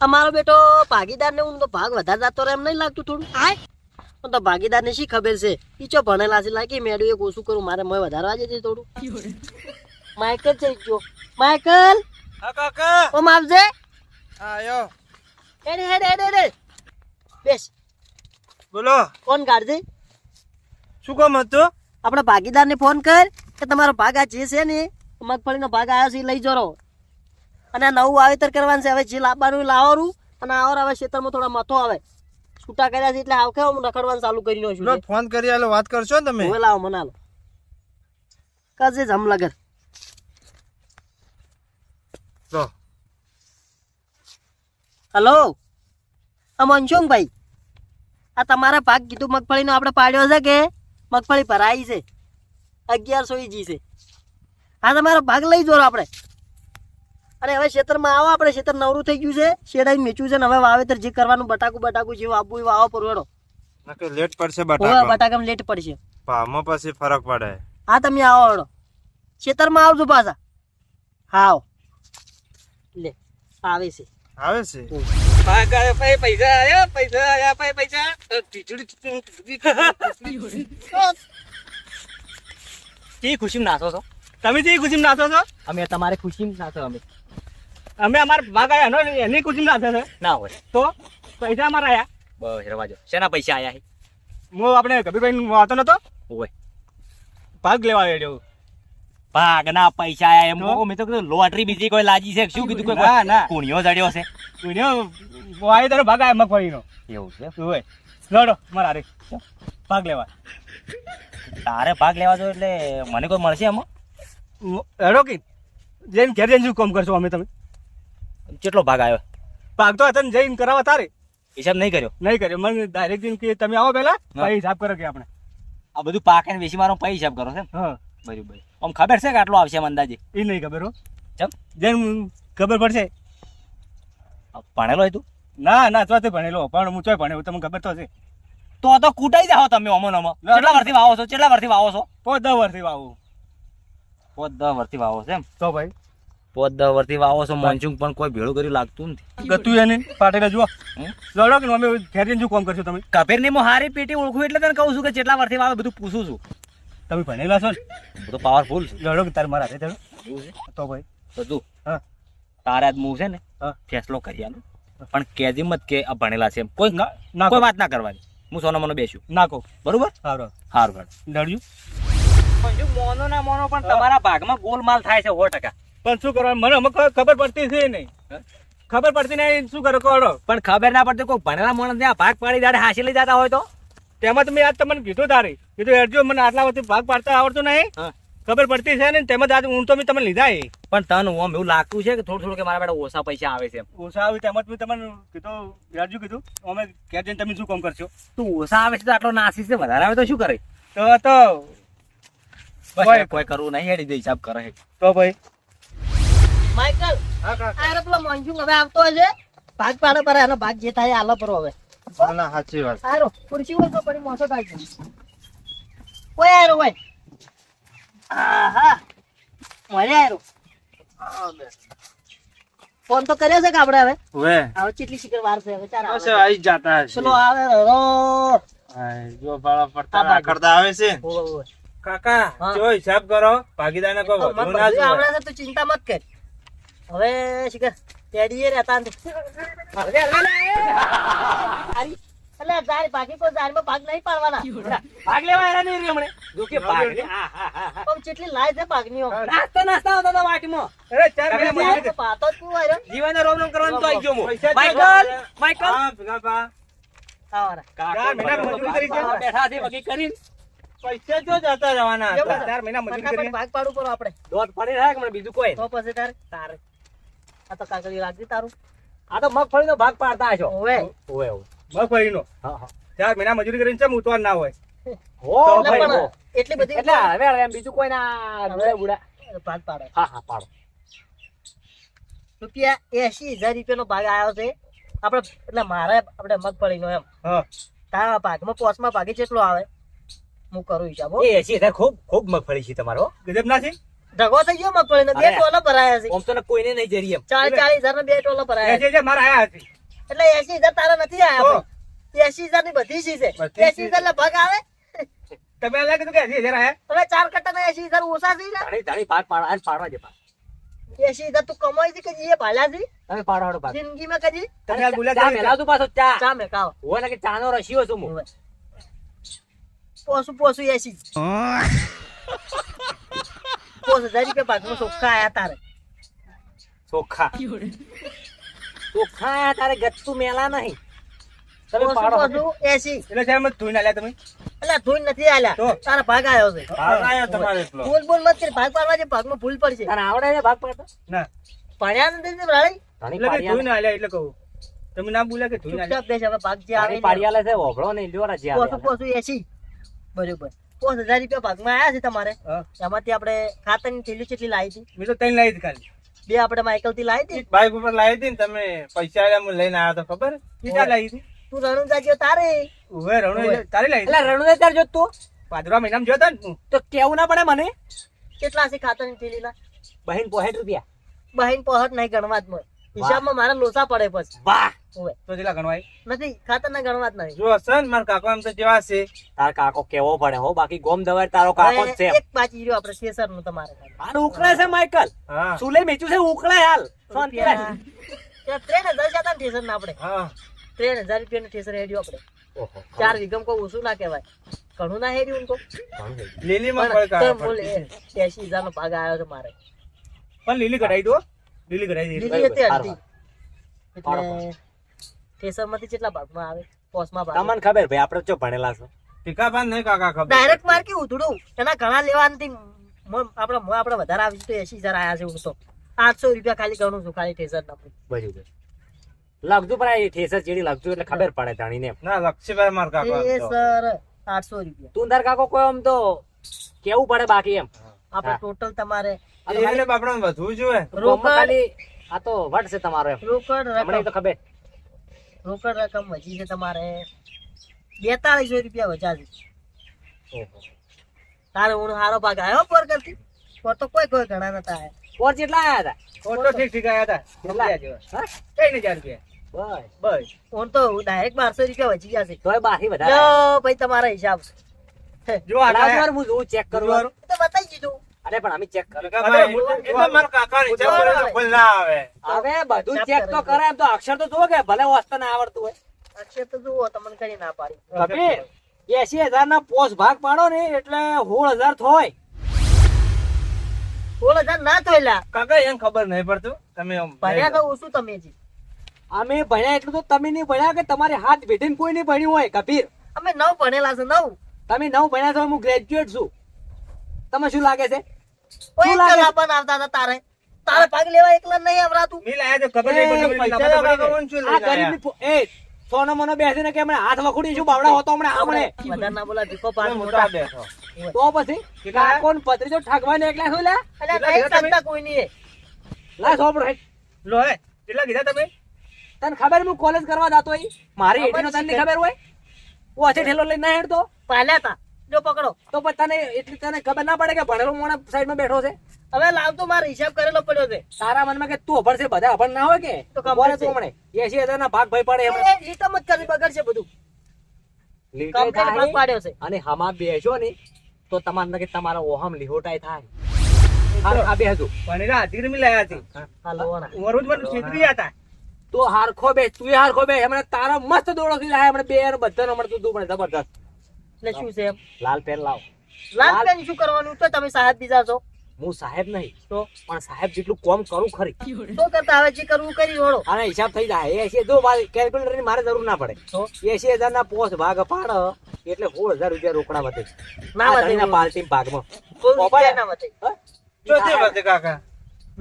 અમારો બેટો ભાગીદાર ને હું તો ભાગ વધારે જતો રહે એમ નહીં લાગતું થોડું. પણ તો ભાગીદાર ને શી ખબર છે? ઈ ચો ભણેલા છે લાગી મેડું એક ઓછું કરું મારે મય વધારવા જશે થોડું. માઇકલ છે ગયો માઇકલ? હા કાકા. ઓમ આવજે. આયો. હેડ હેડે હેડે હેડે. બેસ. બોલો. કોણ કાઢજે શું કામ હતું? આપણા ભાગીદારને ફોન કર કે તમારો ભાગ આ જે છે ને મગફળીનો ભાગ આવ્યો છે લઈ જરો. અને નવું વાવેતર કરવાનું છે. હવે જે લાવવાનું લાવવાનું અને આવર હવે ખેતરમાં થોડા મથો આવે. છૂટા કર્યા છે એટલે આવ કે હું રખડવાનું ચાલુ કરી લો છું. ફોન કરી આલો વાત કરશો ને તમે? હવે લાવો મને આલો. કરજે જમલગર લો. હલો? આ મનસુંગભાઈ આ તમારા ભાગ કીધું મગફળીનો આપણે પાડ્યો છે કે? મગફળી ભરાઈ છે. અગિયારસો જી છે. હા તમારો ભાગ લઈ જોરો આપણે. અને હવે ખેતરમાં આવો આપણે ખેતર નવરું થઈ ગયું છે. શેડાઈ મેચ્યું છે ને હવે વાવેતર જે કરવાનું બટાકું બટાકું જેવું આપવું એવું આવો પરવડો. લેટ પડશે હવે બટાકા બટાકામાં લેટ પડશે. ભાવમાં પછી ફરક પડે. હા તમે આવો હળો. ખેતરમાં આવજો પાછા. હા આવો. લે આવે છે. આવે છે? પૈસા આયા પૈસા આયા ભાઈ પૈસા. ખુશી નાચો છો? તમે જે ખુશી નાચો છો? અમે તમારે ખુશી નાચો અમે. અમે અમાર ભાગ આયા નો એની કુછ ના થશે ના. હોય. તો પૈસા અમારા આયા. બસ રવાજો શેના પૈસા આયા હે? મો આપણે કબીરભાઈ વાતો નતો. ઓય ભાગ લેવા આવ્યો ભાગના પૈસા આયા એમ? મે મેં તો કીધું લોટરી બીજી કોઈ લાજી છે શું કીધું કોઈ ના, ના. કુણિયો જડ્યો છે? કુણિયો વાય તારો ભાગ આયા મગફળીનો. એવું છે હોય. લડો મારા રે ભાગ લેવા. તારે ભાગ લેવા જો એટલે મને કોઈ મળશે એમાં એડો કે. જેમ ઘેર જઈને શું કામ કરશો અમે તમે? કેટલો ભાગ આવ્યો? ભાગ તો હતા જઈને કરાવવા તારે. હિસાબ નહીં કર્યો? નહીં કર્યો. મને ડાયરેક્ટ જઈને કે તમે આવો પહેલા. પછી હિસાબ કરો કે આપણે. આ બધું પાકે ને વેચી મારો પૈસા હિસાબ કરો છે હા. બરાબર. આમ ખબર છે કે આટલો આવશે અંદાજે? એ નહીં ખબર હો. ચમ. જેમ ખબર પડશે. ભણેલો હોય તું? ના ના ચોથી ભણેલો. પણ હું ચોય ભણેલો તમને ખબર તો છે તો તો કૂટાઈ જાઓ તમે અમો નમો કેટલા વર્ષથી વાવો છો? કેટલા વર્ષથી વાવો છો? પોત દસ વર્ષથી વાવો. પોત દસ વર્ષથી વાવો છે એમ? તો ભાઈ. પોત દસ વર્ષથી વાવો છો મોનચુંગ પણ કોઈ ભેળું કર્યું લાગતું નથી. ગતું એને પાટેલા જુઓ? લડો કે અમે ઘેર જઈને શું કામ કરશો તમે? કપેરની હારી પેટી ઓળખું એટલે તને કહું છું કે કેટલા વર્ષથી વાવે બધું પૂછું છું. તમે ભણેલા છો ને? તો પાવરફુલ છે. લડો કે તારે મારા હાથે તો ભાઈ. તો તું. હા. તારે આજ હું છે ને હા. ફેસલો કરી આલું. પણ કેજી મત કે આ ભણેલા છે એમ. કોઈ ના કોઈ વાત ના કરવાની. હું સોનો મનો બેસ્યું. નાખો બરોબર? સારું સારું લડ્યું? મોનો ના મોનો પણ તમારા ભાગમાં ગોલમાલ થાય છે સો ટકા. પણ શું કરવાનું મને અમે ખબર પડતી છે નહીં. ખબર પડતી નહીં શું કરો? કરો પણ ખબર ના પડતી કોઈ ભણેલા માણસ ત્યાં ભાગ પાડી દાડે હાસી લઈ જતા હોય તો? તેમાં તમે આજ તમને કીધું તારી. કીધું એડજો મને આટલા વર્ષથી ભાગ પાડતા આવડતું નહીં. ખબર પડતી છે ને તેમાં આજ હું તો મેં તમને લીધા એ. પણ તને ઓમ એવું લાગતું છે કે થોડું થોડું કે મારા બેટા ઓછા પૈસા આવે છે. ઓછા આવી તેમાં મેં તમને કીધું એડજો કીધું. અમે ઘેર જઈને તમે શું કામ કરશો? તું ઓછા આવે છે તો આટલો નાસી છે વધારે આવે તો શું કરે? તો તો કોઈ- કોઈ કરવું નહીં હેડી દે હિસાબ કરે. તો ભાઈ માઇકલ હા પેલો મોંજું હવે આવતો હશે. ભાગ પાડે પર એનો ભાગ જે થાય આલો પર હવે. ના, ના સાચી વાત. આરો ખુરશી હોય તો પડી મોસો કાઢી ઓય આરો ઓય. આહા મરે આરો ફોન તો કર્યો છે કે આપણે હવે? હવે? હવે કેટલી શીખર વાર છે હવે ચાર આવે. આવી જાતા હશે. પેલો આવે રો. જો બાળા પડતા બાજુ. આવે છે. ઓય, ઓય. કાકા જો હિસાબ કરો ભાગીદાર ને તો ના. તું ચિંતા મત કર. હવે શીખર ટેડીએ રહેતા નથી હવે હારી. એટલે તારી બાકી કોઈ ઝાડમાં ભાગ નહીં પાડવાના. ભાગ લેવા એના નહીં હમણે. જો કે ભાગ લે. પણ કેટલી લાય છે ભાગની આમ. નાસ્તો નાસ્તા આવતા હતા વાટીમાં. અરે ચાર તમે મહિના પાતો જ કેવું હોય રોમ રોમ કરવાનું તો આવી ગયો હું. પૈસા માઈકલ જો. માઈકલ હા, ભેગા ભા. આવારા. ચાર મજૂરી કરી છે બેઠા છે વગી કરીને. પૈસા જો જતા રહેવાના હતા. ચાર મહિના મજૂરી ફટાફટ ભાગ પાડું પડે આપણે. દોઢ પડી રહ્યા કે મને બીજું કોઈ. તો પછી તારે તારે. આ તો કાકડી લાગતી તારું. આ તો મગફળીનો ભાગ પાડતા છો ઓવે. ઓવે મગફળીનો? હા હા. ચાર મહિના મજૂરી કરીને ચમ ઉતવાર ના હોય? હો, ભાઈ, એટલી બધી એટલે હવે હવે એમ બીજું કોઈ ના હવે બુડા ભાગ પાડે. હા હા પાડો. રૂપિયા એસી હજાર રૂપિયાનો ભાગ આવ્યો છે. આપણે એટલે મારે આપણે મગફળીનો એમ. હા. તારા ભાગમાં પોચમાં ભાગે કેટલો આવે. હું કરું હિસાબ એસી હજાર ખૂબ ખૂબ મગફળી છે તમારો ગજબ ના છે? ઢગો થઈ ગયો મગફળી બે. ટોલા ભરાયા છે. ઓમ તો ને કોઈને નહીં જરી એમ. ચાલીસ ચાલીસ હજાર બે ટોલા ભરાયા છે. મારા આયા છે. એટલે એસી હજાર તારા નથી. આયા એસી હજારની બધી સી છે. એસી હજાર ભાગ આવે. તમે લાગે તો કે એસી હજાર આયા? તમે ચાર કટ્ટા ના એસી હજાર ઓછા ધણી ભાગ પાડવા આજ પાડવા દે એસી હજાર તું કમાઈ છે કે જે ભાલ્યા છે? તમે પાડવાડો ભાગ જિંદગીમાં કદી? તમે આ ચા કેવી રીતે? પાછો ચા. ચા મેં હોય ને કે ચાનો રસીઓ છું હું. પોસું પોસું એસી. પોસ હજાર રૂપિયા ભાગમાં ચોખ્ખા આયા તારે. ચોખ્ખા ચોખ્ખા આયા તારે ગત્તું મેલા નહીં. તમે પાડો. એસી. એટલે સાહેબ મત ધોઈને આલ્યા તમે? એટલે ધોઈ નથી આલ્યા. તો? તારા ભાગ આવ્યો છે. ભાગ આયો તમારે એટલો. બોલ બોલ મત કરી. ભાગ પાડવા જે ભાગમાં ભૂલ પડશે. તને આવડે છે ભાગ પાડતા? ના. પાણ્યા નથી તે રાળી એટલે કે પાડિયા ધોઈને આલ્યા એટલે કહું. તમે ના બોલ્યા કે ધોઈને આલ્યા? ચૂપચાપ બેસ હવે ભાગ જે આવે ધણી પાડિયાલે છે ઓભળો નહીં લ્યો રાજી પોસું પોસું એસી. બરોબર. પોસ હજાર રૂપિયા ભાગમાં આવ્યા છે તમારે. એમાંથી આપણે ખાતરની થેલી કેટલી લાવી હતી? મેં તો ત્રણ લાવી હતી ખાલી. બે આપણે માઇકલથી લાવી હતી? બાઈક ઉપર લાવી હતી ને તમે પૈસા હું લઈને આવ્યો તો ખબર? કેટલા લાવી હતી. તું રણું જાગ્યો તારે? હવે રણુ તારે લાવી એટલે રણુદા તાર જોત તું? ભાદરવા મહિનામાં જોતા ને તું. કેવું ના પડે મને? કેટલા છે ખાતરની થેલીના? બહેન પોહેટ રૂપિયા. બહેન પહોંચ નહીં ગણવા જ મળે. હિસાબમાં મારે લોસા પડે પછી. વાહ! તો કેટલા ગણવાય? નથી ખાતરના ગણવા જ નહીં જો સન માર કાકો એમ તો જેવા છે તાર કાકો કેવો પડે હો બાકી ગોમ દવાર તારો કાકો જ છે. એક બાકી રહ્યો આપણે શેસરનું તમારે આને ઉકળે છે માઇકલ હા. સુલે મેચ્યું છે ઉકળે હાલ. શાંતિ કે ત્રણ હજાર જતા ને ઠેસર ના આપણે. હા. ત્રણ હજાર રૂપિયા નું ઠેસર હેડ્યું આપણે. ચાર વિગમ કોઈ ઓછું ના કહેવાય. ઘણું ના હેડ્યું ઉનકો લીલી માં એસી હજાર નો ભાગ આવ્યો છે મારે. પણ લીલી કઢાઈ દો. લીલી કઢાઈ દીધી લીલી હતી. અડધી એટલે ઠેસરમાંથી કેટલા ભાગમાં આવે પોસમાં ભાગ. તમને ખબર ભાઈ આપણે ચો ભણેલા છો. ટીકા પાન નહીં કાકા ખબર. ડાયરેક્ટ માર કે ઉધડું? એના ઘણા લેવા નથી આપણે મોં આપડે વધારે આવી તો 80000 આયા છે હું તો. 800 રૂપિયા ખાલી ગણું છું ખાલી ઠેસર ના બરાબર. લગતું પણ એ ઠેસર ચીડી લગતું એટલે ખબર પડે જાણીને. ના લક્ષીભાઈ મારા કાકા. ઠેસર 800 રૂપિયા. તું તાર કાકો કોઈ આમ તો કેવું પડે બાકી એમ? આપણે ટોટલ તમારે એને બાપડાને વધવું જોઈએ રોકડ. ખાલી આ તો વટ છે તમારો રોકડ રકમ. તો ખબર. રોકડ રકમ વધી છે તમારે બેતાળીસો રૂપિયા વધારે. છે તારે હું સારો ભાગ આવ્યો પર કરતી? પર તો કોઈ કોઈ ઘણા નતા આવ્યા. પર કેટલા આવ્યા હતા? ઓટો ઠીક ઠીક આવ્યા હતા. કેટલા? રૂપિયા જેવા. હા? ત્રણ રૂપિયા બસ. બસ. હું તો ડાયરેક્ટ બારસો રૂપિયા વચી ગયા છે. તોય બાકી વધારે ભાઈ તમારા હિસાબ જો આ હું જોઉં ચેક કરું તો બતાવી દીધું. અરે પણ અમે ચેક હવે બધું ચેક તો કરે. એમ તો અક્ષર તો જુઓ કે ભલે વાંચતા ના આવડતું હોય. અક્ષર તો જુઓ તમને કરી ના પાડી. એસી હજાર ના પોસ ભાગ પાડો ને એટલે સોળ હજાર થોય. સોળ હજાર ના થયેલા. કાકા એમ ખબર નહીં પડતું. તમે ભણ્યા કહું શું તમે જી. અમે ભણ્યા એટલું તો તમે નહીં ભણ્યા કે તમારે હાથ ભેટીને કોઈ નહીં ભણ્યું હોય કબીર અમે નવ ભણેલા છે નવ. તમે નવ ભણ્યા છો હું ગ્રેજ્યુએટ છું. તમે શું લાગે છે? છે? પણ આવતા હતા તારે. તારે ભાગ લેવા એકલા નહીં આવરાતું મિલ આયા તો ખબર નહીં પૈસા. કોણ શું આ ગરીબ એ સોનો મનો બેસે ને કે મને હાથ વખોડી છું બાવડા હોતો હમણે? આમણે બધા ના બોલા દીકો પાર મોટા. બેઠો. તો પછી? કાકો ને પત્રીજો ઠગવાને એકલા શું લે અલ્યા નહીં શકતા કોઈ નહીં લા સોપડો હે. લો હે. કેટલા કીધા તમે? તને ખબર હું કોલેજ કરવા જતો હોય? મારી એટીનો તને ખબર હોય? હું આજે ઠેલો લઈને ના હેડતો? પાલ્યા તા. જો પકડો. તો તને એટલી તને ખબર ના પડે કે ભણેલો મોણા સાઈડમાં બેઠો છે? હવે લાવતો મારે હિસાબ કરેલો પડ્યો છે. તારા મનમાં કે તું અભણ છે બધા અભણ ના હોય કે? તો ખબર બોલે તું હમણે. એસી હજાર ના ભાગ ભાઈ પડે હમણે એ લીટમ જ કરી બગડશે બધું. કમ્પ્લેટ ભાગ પાડ્યો છે. અને હમા બેસો ને તો તમારે કે તમારો ઓહમ લીહોટાઈ થાય. આ બેસજો ભણેલા હાથી મિલ આયા હતી હાલો ના ઉમર જ મને છેતરી હતા. તું હારખો બે તું હારખો બે હમણાં તારા મસ્ત દોડો લાયા બે બધા બધાનો હમણે તું તું જબરદસ્ત એટલે શું છે એમ? લાલ પેન લાવ. લાલ પેન શું કરવાનું? તો તમે સાહેબ બીજા છો હું સાહેબ નહીં તો? પણ સાહેબ જેટલું કોમ કરું ખરી. તો કરતા હવે જે કરવું કરી વળો. આના હિસાબ થઈ જાય. એસી જો કેલ્ક્યુલેટરની મારે જરૂર ના પડે. તો? એસી હજાર ના પોસ્ટ ભાગ પાડ એટલે સોળ હજાર રૂપિયા રોકડા વધે. ના વધે ના પાર્ટી ભાગમાં. ના વધે. જો તે વધે કાકા.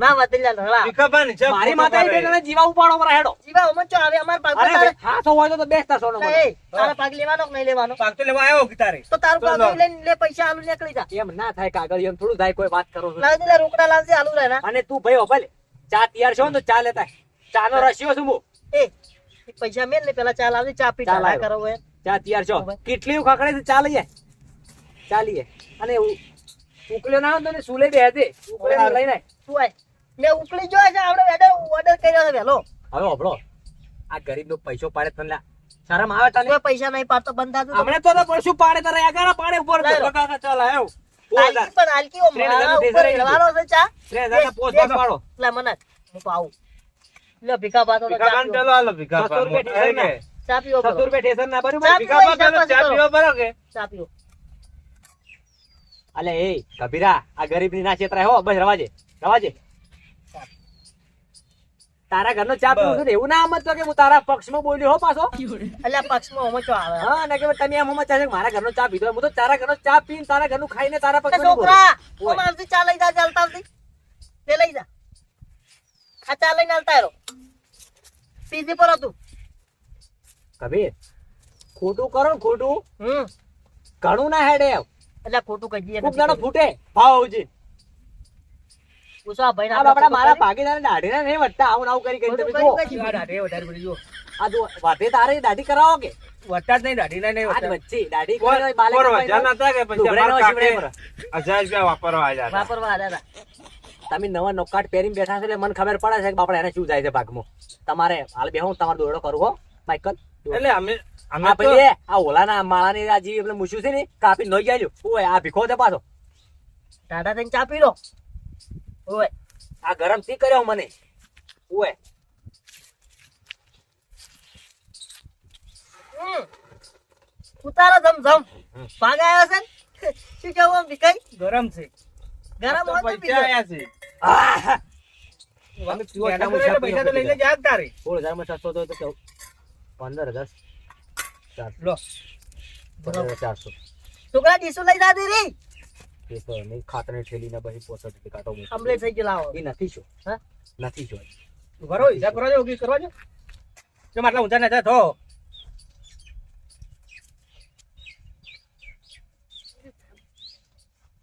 ના વધે લ્યા લડા ટીકાભાઈ નીચે મારી માતા પાડે. બેટાને જીવા ઉપાડો પર હેડો. જીવા ઓમન ચો આવે અમાર પાગ અરે તારે હાથો હોય તો બેસતા સોનો મને. એ તારે પાગ લેવાનો કે નહીં લેવાનો? પાગ તો લેવા આવ્યો કે તારે? તો તારું પાગ લઈને લે પૈસા આલુ નીકળી જા. એમ ના થાય કાગળ એમ થોડું થાય કોઈ વાત કરો છો. લાવ દે રોકડા લાવજે આલુ રહે ના. અને તું ભાઈ ભલે ચા તૈયાર છો ને તો ચા લેતા. ચા નો રશિયો છું હું. એ એ પૈસા મેલ ને પેલા ચા લાવજે ચા પી ચા. કરો હવે. ચા તૈયાર છો. કેટલી ખખડે છે ચા લઈએ? ચા લઈએ. અને ઉકલ્યો ના હોય તો સુલે બે દે ઉકલ્યો લઈને આય. મેં ઉકળી જોયા છે આપણે ઓર્ડર ઓર્ડર કર્યો છે વેલો. હવે ઓબળો આ ગરીબ નો પૈસો પાડે તને. શરમ આવે તને? કોઈ પૈસા નહીં પાડતો બંધ થતું હમણે તો તો પરસું પાડે તારે આગળ પાડે ઉપર. કાકા ચાલ આવ્યો પણ આલકી ઓ મારા ઉપર ડીઝલ છે ચા? ત્રણ હજારના પોસ્ટ ભાગ પાડો લે મને. હું પાઉ લે ભીખા પાતો ભીખા કાન પેલો આલો ભીખા પાતો? ચા પીવો છસો કરો. રૂપિયા ઠેસર ના ભર્યું ભીખા પાતો ચા. બરો કે? ચા અલે એ કબીરા આ ગરીબની ના છેતરાય હો બસ રવાજે રવાજે. તારા ઘરનો ચા પીવું છું એવું ના સમજતો કે હું તારા પક્ષમાં બોલ્યો હો પાછો. એટલે પક્ષમાં ચો આવે. હા ને કે તમે એમ સમજતા છે મારા ઘરનો ચા પીધો હું તો તારા ઘરનો ચા પીને તારા ઘરનું ખાઈને તારા પક્ષમાં છોકરા ઓ મારથી ચા લઈ જા ચાલતા તે લઈ જા. આ ચા લઈને આવતા રહો. પીધી પર હતું. કબીર ખોટું કરો ને ખોટું. હમ. ઘણું ના હેડે એટલે ખોટું કહી દાડો ફૂટે. ભાવ પૂછો ભાઈ આ બાપડા મારા ભાગીદાર દાઢીના નહીં વધતા આવું ને આવું કરી કરી તમે જો દાઢી વધારે પડી જો આ જો વાટે તારે દાઢી કરાવો કે? વટાર જ નહીં દાઢી ના નહીં આજ વચ્ચે દાઢી કોર- કરી બાલે વજન હતા કે પછી ડુંગળીનો કાકે હજાર રૂપિયા વાપરવા આયા વાપરવા આયા તમે નવા નોકાટ પહેરીને બેઠા છો એટલે મને ખબર પડે છે કે બાપડા એને શું જાય છે ભાગમાં. તમારે હાલ બેહો હું તમારો દોડો કરું હો માઇકલ. એટલે અમે અમે તો આ ઓલાના માળાની આ જીવી પેલું મૂછ્યું છે ને કાપી નોઈ ગયેલું ઓય આ ભીખો દે પાછો. ટાટા થઈને ચા પી લો. ઓય આ ગરમથી કર્યો મને? ઓય. ઉતારો ધમ ધમ ભાગ આવ્યો છે શું કેવું આમ ભીખાઈ ગરમ છે. ગરમ હોય તો પૈસા આવ્યા છે. છોકરા ડીશું લઈ જા દીરી તો નહીં ખાતરની થેલીને બધી પોસ્ટ રૂપિયા કાંટો કમ્પ્લીટ થઈ ગયું એ નથી શું હા? નથી શું ભરો હિસાબ કરો જો ઉગી કરવા જો જો માટલા ઊંચા ના થો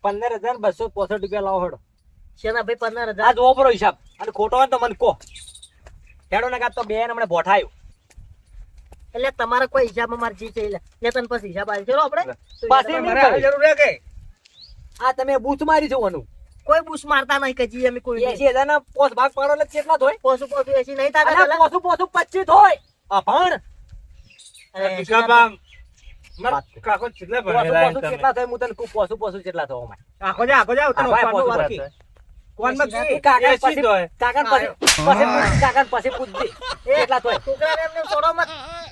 પંદર હજાર બસો પોસઠ રૂપિયા લાવો હડો. શેના ભાઈ પંદર આ હજાર જોવો પડો હિસાબ. અને ખોટો હોય તો મને કહો. હેડો ને કાં તો બે હમણાં બોઠાયું એટલે તમારે કોઈ હિસાબમાં મારે જે છે એટલે. તને પછી હિસાબ આવી ચલો આપણે. પાછી જરૂર રહે કે? આ તમે બૂથ મારી જવાનું. કોઈ બુશ મારતા નહીં કે જી અમે કોઈ એસી હજાર ના પોસ ભાગ પાડો એટલે કેટલા થોય પોસું પોસું એસી નહીં થાતા પોસું પોસું પચીસ અભણ. કાકો કેટલા થાય હું તને પોસું પોસું કેટલા થયો અમારે આખો જા આખો. કોણ કાકા પછી. કાકા પછી પછી કાકા પછી પૂછજે કેટલા થોય છોકરાને એમને છોડો મત.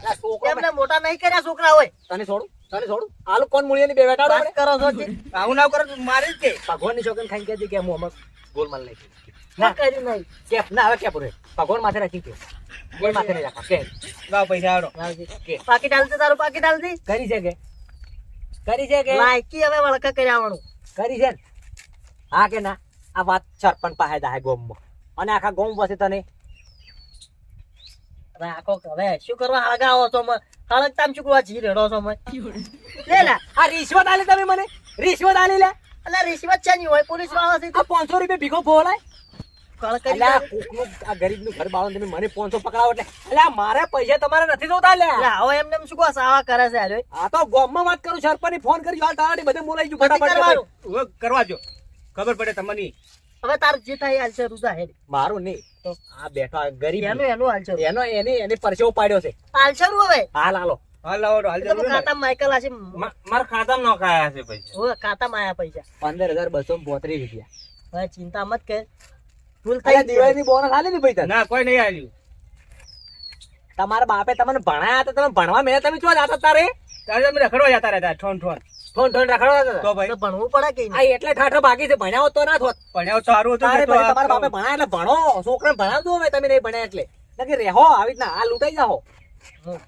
આ એમને મોટા નહીં કર્યા છોકરા હોય. તને છોડું? તને છોડું આલુ કોણ મૂળિયાની બે વેટાડો વાત કરો છો. આવું ના કરો મારી કે? ભગવાનની છોકરીને ખાઈને કહેજે કે હું અમર ગોલ માલ લઈ ના. કર્યું નહીં. કેપ ના હવે કેપ રે ભગવાન માથે રાખી કે ગોલ માથે નહીં રાખા કે? લાવ પૈસા આડો. કે? પાકીટ હાલશે તારું પાકીટ હાલજી કરી છે કે? કરી છે કે? લાયકી હવે વળકા કરી આવવાનું કરી છે ને? હા કે ના? આ વાત સરપંચ પાસે દાહે ગોમમાં. અને આખા ગોમ પાસે તને રાખો હવે શું કરવા હળગાવો છો? મને તામ ચૂકવા જી રેડો છો મને લે લા આ રિશ્વત આલી તમે મને? રિશ્વત આલી લે. અલા રિશ્વત છે નહીં હોય પોલીસવાળા છે આ પાંચસો રૂપિયા ભીખો અલ્યા આ ઘર બાળો તમે મને પાંચસો પકડાવો એટલે. અલ્યા મારે પૈસા તમારે નથી જોતા લે. હવે એમને એમ શું કહો સાવા કરે છે હાલો. આ તો ગોમમાં વાત કરું સરપંચ ફોન કરી હાલ તારાથી બધે બોલાઈ ગયું ફટાફટ ખબર પડે તમને. હવે તાર જે થાય હાલ છે રૂજા હેડ. મારું નહીં. તો. આ બેઠો ગરીબ. એનો એનો હાલ છે એનો એને એને પરસેવો પાડ્યો છે. હાલ છે હવે. હાલ હાલો. હાલ આવો હાલ તો ખાતા માઈકલ આશે મા- ખાતા નો ખાયા છે પૈસા. હવે ખાતામાં આયા પૈસા. પંદર હજાર બસો બોત્રીસ રૂપિયા. હવે ચિંતા મત કર. ભૂલ થઈ દિવાળી ની બોનસ આલે ની ભાઈ ના કોઈ નહીં આલ્યું. તમારા બાપે તમને ભણાયા તો તમે ભણવા મેં તમે ચો જાતા તારે? તારે અમે રખડવા જતા રહેતા ઠોન ઠોન. ફોન ફોન રખડવા તો ભાઈ. ભણવું પડે કે આ એટલે ઠાઠો ભાગી છે ભણ્યા તો ના થોત ભણ્યા સારું હતું તારે તમારા બાપે ભણાય એટલે ભણો છોકરાને ભણાવજો હવે તમે નહીં ભણ્યા એટલે. નકે રહેો આવી રીતના આ લૂંટાઈ જાઓ.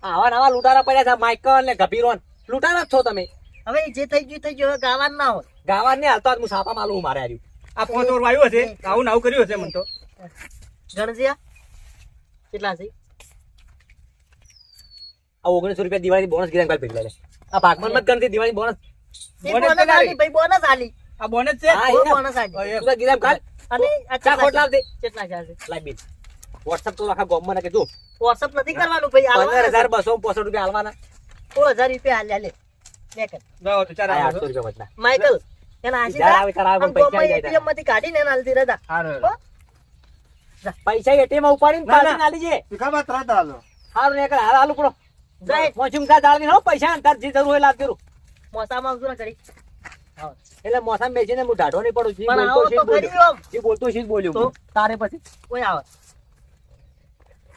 આવા નવા લૂંટારા પડ્યા છે માઇકલ ને ગભીરોન. લૂંટારા જ છો તમે. હવે જે થઈ ગયું થઈ ગયું ગાવાન ના હોય. ગાવાન ને હાલતો હું સાપા માલું મારે આવ્યું આ ફોન ઓર વાયું હશે આવું ને આવું કર્યું હશે મને તો. ગણજીયા કેટલા છે? આ ઓગણીસો રૂપિયા દિવાળી બોનસ ગિરાક ભાઈ ભેગલા આ ભાગમાં મત ગણતી દિવાળી બોનસ બોનસ આલી ભાઈ બોનસ આલી. આ બોનસ છે. બોનસ આલી. તું ગિરાક કાઢ અને આ ચા ખોટ લાવ દે કેટલા છે લાઈ બિલ વોટ્સઅપ તો આખા ગોમમાં નાખે જો. વોટ્સઅપ નથી કરવાનું ભાઈ આલવાના હજાર બસો પોસઠ રૂપિયા હાલવાના સોળ રૂપિયા હાલ્યા લે. લે કર. લાવો તો ચાર આ આવો આઠસો રૂપિયા વધના માઇકલ એના આશી જા. આવે ત્યારે આવે, આમ પણ પૈસા જાય ATM માંથી કાઢીને એને આલતી રહેતા. હારું. પૈસા એટીએમ ઉપાડીને ના, ના. આલી જે. ખબર તરત આલો. હારું ને હાલ હાલું પડો જાય. મોચું કા જાળવી હો પૈસા અંતર જે જરૂર હોય. મોસામાં ને. એટલે મોસામ બેસીને હું ઢાઢો નહીં પડું. બોલતો છે બોલ્યો. જે બોલતો છે બોલ્યો તારે પછી કોઈ આવે.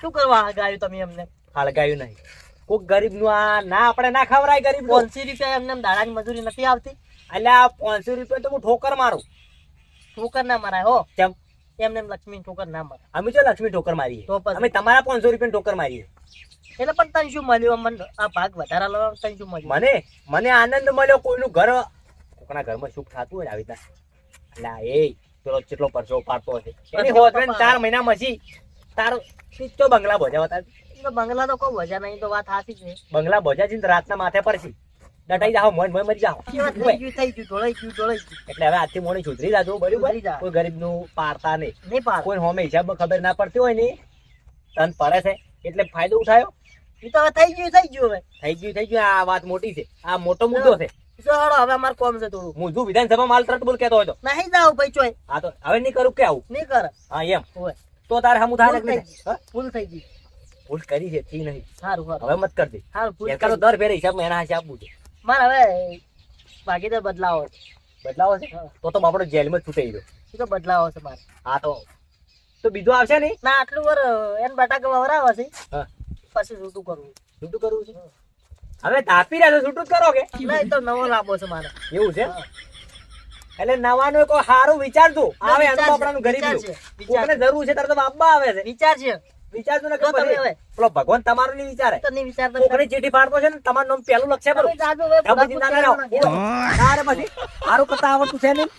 શું કરવા ગાયું તમે એમને હળગાયું નહીં. કોક ગરીબનું આ ના આપણે ના ખવરાય ગરીબ પાંચસો રૂપિયા એમને એમ દાડાની મજૂરી નથી આવતી? એટલે આ પાંચસો રૂપિયા તો હું ઠોકર મારું. ઠોકર ના મરાય હો. કેમ? એમને એમ લક્ષ્મી ઠોકર ના મરાય. અમે જો લક્ષ્મી ઠોકર મારીએ? તો અમે તમારા પાંચસો રૂપિયા ઠોકર મારીએ. એટલે પણ તને શું મળ્યું? મને આ ભાગ વધારા લેવા તને શું મળ્યું? મને? મને આનંદ મળ્યો કોઈનું ઘર. કોકના ઘરમાં સુખ થતું હોય આવી રીતના. એટલે એ પેલો કેટલો પરસો પાડતો હશે. એની પરસેવો ચાર મહિના પછી તારો તો બંગલા ભોજા હતા બંગલા તો કોઈ વજ્યા નહીં તો વાત સાચી છે. બંગલા ભોજા છે રાતના માથે પડશે. દટાઈ જાઓ મોય મોય મરી જાઓ. થઈ ગયું ઢોળાઈ ગયું ઢોળાઈ ગયું. એટલે હવે આજથી મોડી સુધરી જાજો બરાબર. કોઈ ગરીબનું પાડતા નહીં. નહીં કોઈ હોમે હિસાબ ખબર ના પડતી હોય ને તન પડે છે. એટલે ફાયદો ઉઠાયો. એ તો હવે થઈ ગયું થઈ ગયું હવે. થઈ ગયું થઈ ગયું. આ વાત મોટી છે. આ મોટો મુદ્દો છે. ચાલો હવે અમારે કોમ છે થોડું મુજુ વિધાનસભા માલ તરત બોલ કેતો હોય નહીં જાવ ભાઈ ચોય. આ તો હવે નહીં કરું કે આવું? નહીં કરે હા એમ. હોય. તો તારે હમું થાય ભૂલ ને થઈ હા? ગઈ. ભૂલ થઈ ગઈ. ભૂલ કરી છે થી નહીં. સારું સારું હવે મત કરજે. સારું ભૂલ દર ફેરે હિસાબ એના હાથે આપવું છે. મારે હવે ભાગીદાર બદલાવો છે. બદલાવો છે? તો તો આપણો જેલમાં છૂટાઈ ગયો. તો બદલાવો છે મારે. હા તો તો બીજું આવશે નહીં? ના આટલું વર એને બટાકા વવરાવે છે. હા. પછી છૂટું કરવું. છૂટું કરવું છે? હવે તાપી રહ્યા છૂટું જ કરો કે? નહીં તો નવો લાંબો છે મારે. એવું છે? એટલે નવાનું કોઈ સારું વિચારતું આવે આપણાનું ગરીબ કોકને જરૂર છે તારે તો બાબા આવે છે. વિચાર છે. ને ખબર હવે. પેલો ભગવાન તમારું નહીં વિચારે. તો નહીં વિચારતા. કોકની ચીઠી ફાડતો છે ને તમારું નામ તમે જાજો હવે ના ના બુઢા ના. તારે પછી. સારું કરતા આવડતું છે નહીં?